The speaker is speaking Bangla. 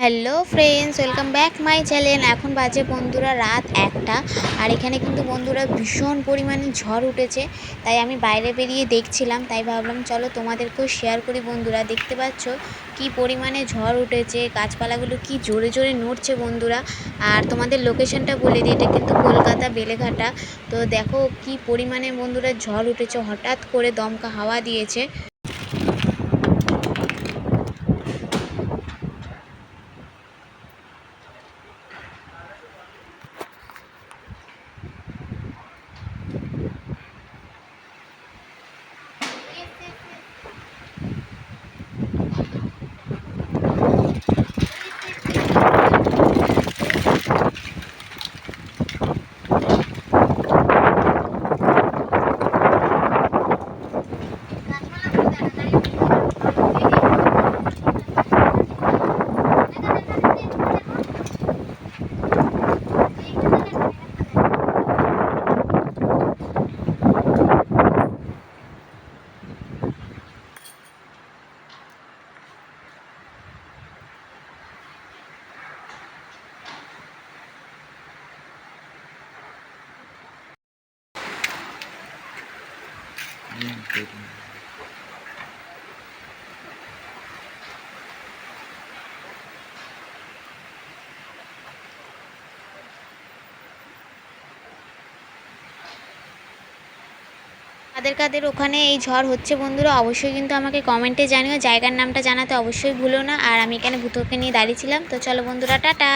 Hello friends welcome back my channel এখন বাজে বন্ধুরা রাত একটা। আর এখানে কিন্তু বন্ধুরা ভীষণ পরিমাণে ঝড় উঠেছে। তাই আমি বাইরে বেরিয়ে দেখছিলাম। তাই ভাবলাম, চলো তোমাদেরকেও শেয়ার করি বন্ধুরা। দেখতে পাচ্ছ কি পরিমাণে ঝড় উঠেছে। গাছপালাগুলো কি জোরে জোরে নড়ছে বন্ধুরা। আর তোমাদের লোকেশনটা বলে দিই। এটা কিন্তু কলকাতা বেলেঘাটা। তো দেখো কি পরিমাণে বন্ধুরা ঝড় উঠেছে। হঠাৎ করে দমকা হাওয়া দিয়েছে। কাদের কাদের ওখানে এই ঝড় হচ্ছে বন্ধুরা, অবশ্যই কিন্তু আমাকে কমেন্টে জানিও। জায়গার নামটা জানাতে অবশ্যই ভুলো না। আর আমি এখানে ভূতকে নিয়ে দাঁড়িয়েছিলাম তো চলো বন্ধুরা, টাটা।